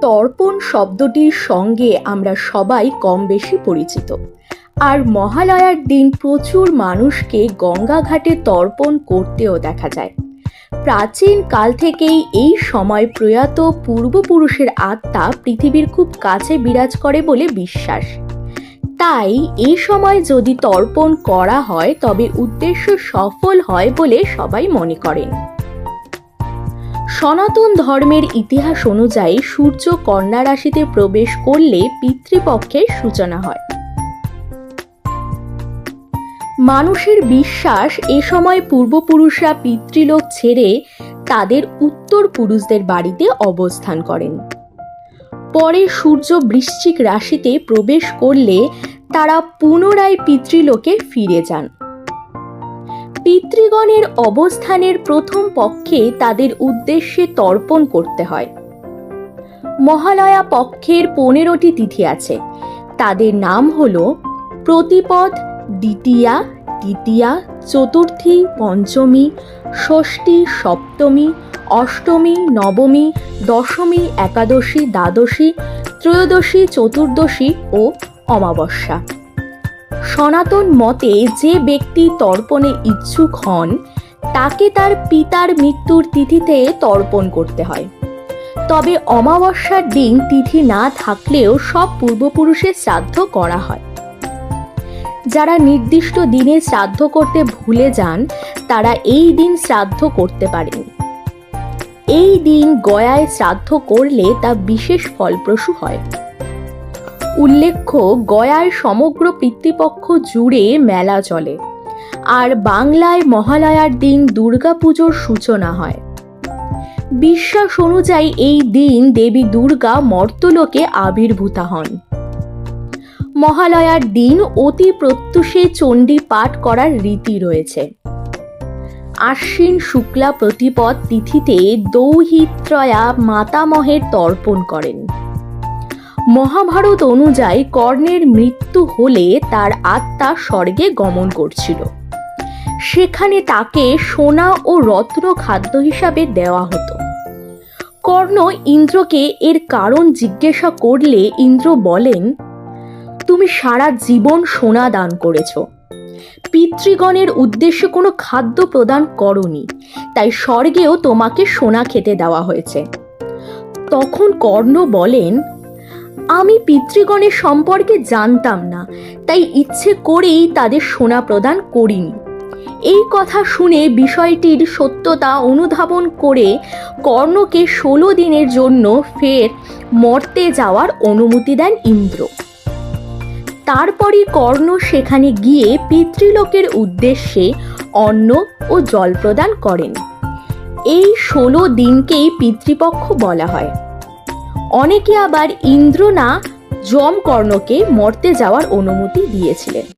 তর্পণ শব্দটির সঙ্গে আমরা সবাই কম বেশি পরিচিত। আর মহালয়ার দিন প্রচুর মানুষকে গঙ্গা ঘাটে তর্পণ করতেও দেখা যায়। প্রাচীন কাল থেকেই এই সময় প্রয়াত পূর্বপুরুষের আত্মা পৃথিবীর খুব কাছে বিরাজ করে বলে বিশ্বাস। তাই এই সময় যদি তর্পণ করা হয়, তবে উদ্দেশ্য সফল হয় বলে সবাই মনে করেন। সনাতন ধর্মের ইতিহাস অনুযায়ী সূর্য কন্যা রাশিতে প্রবেশ করলে পিতৃপক্ষের সূচনা হয়। মানুষের বিশ্বাস এ সময় পূর্বপুরুষরা পিতৃলোক ছেড়ে তাদের উত্তর পুরুষদের বাড়িতে অবস্থান করেন। পরে সূর্য বৃশ্চিক রাশিতে প্রবেশ করলে তারা পুনরায় পিতৃলোকে ফিরে যান। পিতৃগণের অবস্থানের প্রথম পক্ষে তাদের উদ্দেশ্যে তর্পণ করতে হয়। মহালয়া পক্ষের পনেরোটি তিথি আছে। তাদের নাম হল প্রতিপদ, দ্বিতীয়া, তৃতীয়া, চতুর্থী, পঞ্চমী, ষষ্ঠী, সপ্তমী, অষ্টমী, নবমী, দশমী, একাদশী, দ্বাদশী, ত্রয়োদশী, চতুর্দশী ও অমাবস্যা। সনাতন মতে যে ব্যক্তি তর্পণে ইচ্ছুক হন, তাকে তার পিতার মৃত্যুর তিথিতে তর্পণ করতে হয়। তবে অমাবস্যার দিন তিথি না থাকলেও সব পূর্বপুরুষের শ্রাদ্ধ করা হয়। যারা নির্দিষ্ট দিনে শ্রাদ্ধ করতে ভুলে যান, তারা এই দিন শ্রাদ্ধ করতে পারেন। এই দিন গয়ায় শ্রাদ্ধ করলে তা বিশেষ ফলপ্রসূ হয়। উল্লেখ্য, গয়ার সমগ্র পিতৃপক্ষ জুড়ে মেলা চলে। আর বাংলায় মহালয়ার দিন দুর্গাপুজোর সূচনা হয়। বিশ্বাস অনুযায়ী এই দিন দেবী দুর্গা মর্তলোকে আবির্ভূতা হন। মহালয়ার দিন অতি প্রত্যুষে চণ্ডী পাঠ করার রীতি রয়েছে। আশ্বিন শুক্লা প্রতিপদ তিথিতে দৌহিত্রয়া মাতামহের তর্পণ করেন। মহাভারত অনুযায়ী কর্ণের মৃত্যু হলে তার আত্মা স্বর্গে গমন করছিল। সেখানে তাকে সোনা ও রত্ন খাদ্য হিসাবে দেওয়া হতো। কর্ণ ইন্দ্রকে এর কারণ জিজ্ঞাসা করলে ইন্দ্র বলেন, তুমি সারা জীবন সোনা দান করেছ। পিতৃগণের উদ্দেশ্যে কোনো খাদ্য প্রদান করনি, তাই স্বর্গেও তোমাকে সোনা খেতে দেওয়া হয়েছে। তখন কর্ণ বলেন আমি পিতৃগণের সম্পর্কে জানতাম না, তাই ইচ্ছে করেই তাদের সোনা প্রদান করিনি। এই কথা শুনে বিষয়টির সত্যতা অনুধাবন করে কর্ণকে ষোলো দিনের জন্য ফের মর্তে যাওয়ার অনুমতি দেন ইন্দ্র। তারপরই কর্ণ সেখানে গিয়ে পিতৃলোকের উদ্দেশ্যে অন্ন ও জল প্রদান করেন। এই ষোলো দিনকেই পিতৃপক্ষ বলা হয়। অনেকে আবার ইন্দ্রনা না যম কর্ণকে মর্তে যাওয়ার অনুমতি দিয়েছিলেন।